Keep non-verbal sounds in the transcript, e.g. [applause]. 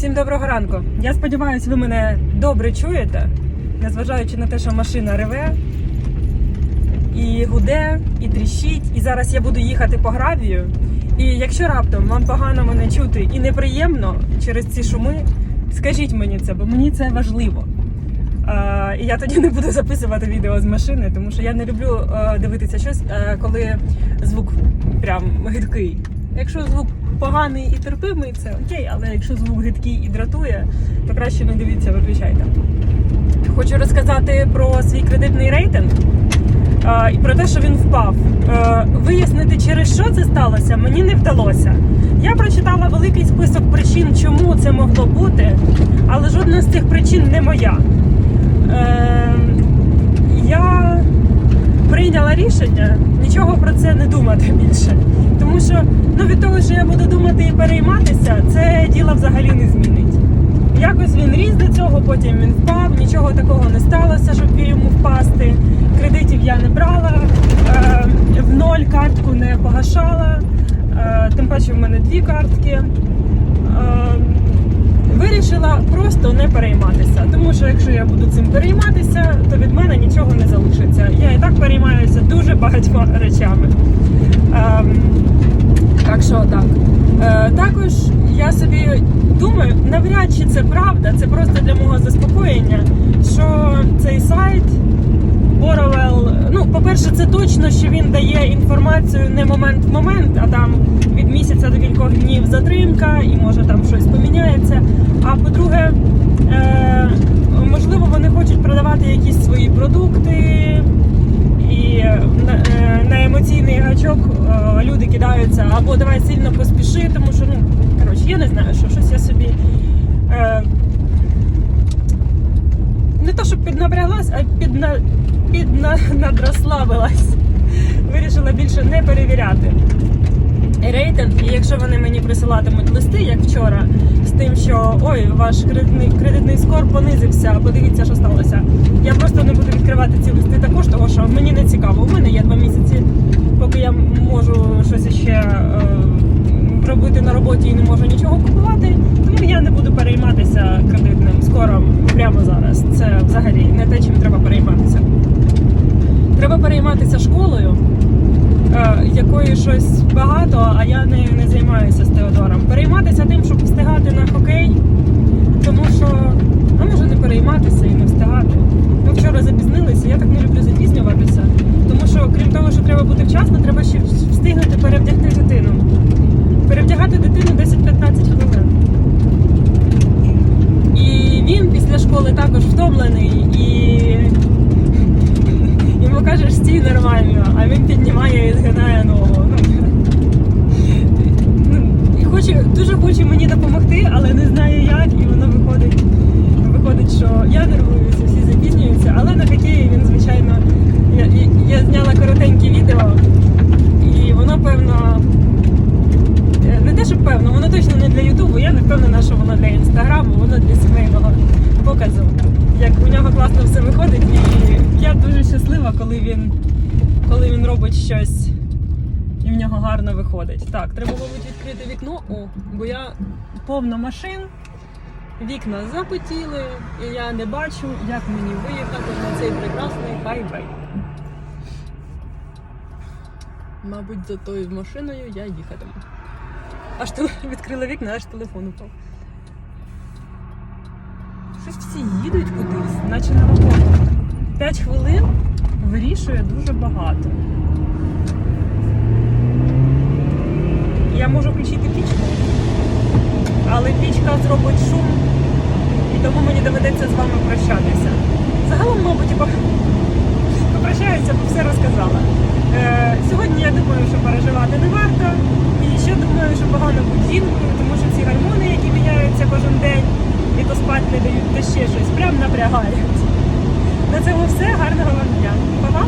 Всім доброго ранку. Я сподіваюся, ви мене добре чуєте, незважаючи на те, що машина реве і гуде, і тріщить. І зараз я буду їхати по гравію. І якщо раптом вам погано мене чути і неприємно через ці шуми, скажіть мені це, бо мені це важливо. Е, і я тоді не буду записувати відео з машини, тому що я не люблю е, дивитися щось, е, коли звук прям гидкий. Якщо звук поганий і терпимий, це окей, але якщо звук гидкий і дратує, то краще не дивіться, виключайте. Хочу розказати про свій кредитний рейтинг і про те, що він впав. Е, Вияснити, через що це сталося, мені не вдалося. Я прочитала великий список причин, чому це могло бути, але жодна з цих причин не моя. Е, Я прийняла рішення нічого про це не думати більше. Тому що ну, від того, що я буду думати і перейматися, це діло взагалі не змінить. Якось він ріс до цього, потім він впав, нічого такого не сталося, щоб йому впасти. Кредитів я не брала, е, в ноль картку не погашала, е, тим паче в мене дві картки. Е, Вирішила просто не перейматися, тому що якщо я буду цим перейматися, то від мене нічого не залишиться. Я і так переймаюся дуже багатьма речами. Ем, так що так. Е, також я собі думаю, навряд чи це правда, це просто для мого заспокоєння, що цей сайт Borovell, ну, по-перше, це точно, що він дає інформацію не момент в момент, а там від місяця до кількох днів затримка, і може там щось поміняється. А по-друге, е, можливо, вони хочуть продавати якісь свої продукти, і на, е, на емоційний гачок е, люди кидаються або давай сильно поспіши, тому що ну коротше, я не знаю, що щось я собі. Е, не то, щоб піднапряглась, а підна, підна, [laughs] надрославилась. Вирішила більше не перевіряти рейтинг. І якщо вони мені присилатимуть листи, як вчора, з тим, що ой, ваш кредитний, кредитний скор понизився, подивіться, що сталося. Я просто не буду відкривати ці листи також, тому що мені не цікаво. У мене є два місяці, поки я можу щось ще е, робити на роботі і не можу нічого купувати. Тому я не буду перейматися кредитним скором прямо зараз. Це взагалі не те, чим треба перейматися. Треба перейматися школою, якої щось багато, а я нею не займаюся з Теодором. Перейматися тим, щоб встигати на хокей, тому що а може не перейматися і не встигати. Ми вчора запізнилися, я так не люблю запізнюватися, тому що крім того, що треба бути вчасно, треба ще встигнути перевдягти дитину. Перевдягати дитину 10-15 хвилин. І він після школи також втомлений і йому нормально, а він піднімає і згинає ногу. Ну, І хоче, дуже хоче мені допомогти, але не знає як, і воно виходить. Виходить, що я нервуюся, всі запізнюються, але на хокеї він, звичайно, я, я- я зняла коротеньке відео, і воно певно. е, Не те, що певно, воно точно не для Ютубу, я не впевнена, що воно для інстаграму, воно для сімейного показу. Як у нього класно все виходить, і я дуже щаслива, коли він, коли він робить щось і в нього гарно виходить. Так, треба, мабуть, відкрити вікно, о, бо я повно машин, вікна запотіли, і я не бачу, як мені виїхати на цей прекрасний хайвей. Мабуть, за тою машиною я їхатиму. Аж [laughs] відкрила вікна, аж телефон упав. Щось всі їдуть кудись, наче на роботу. П'ять хвилин вирішує дуже багато. Я можу включити пічку, але пічка зробить шум, і тому мені доведеться з вами прощатися. Загалом, мабуть, і по- попрощаюся, бо все розказала. Е, сьогодні я думаю, що переживати не варто. І ще думаю, що погано бути жінкою, тому що ці гормони, які міняються кожен день, і то спати не дають, то ще щось, прям напрягають. На цьому все. Гарного вам дня. Па-па!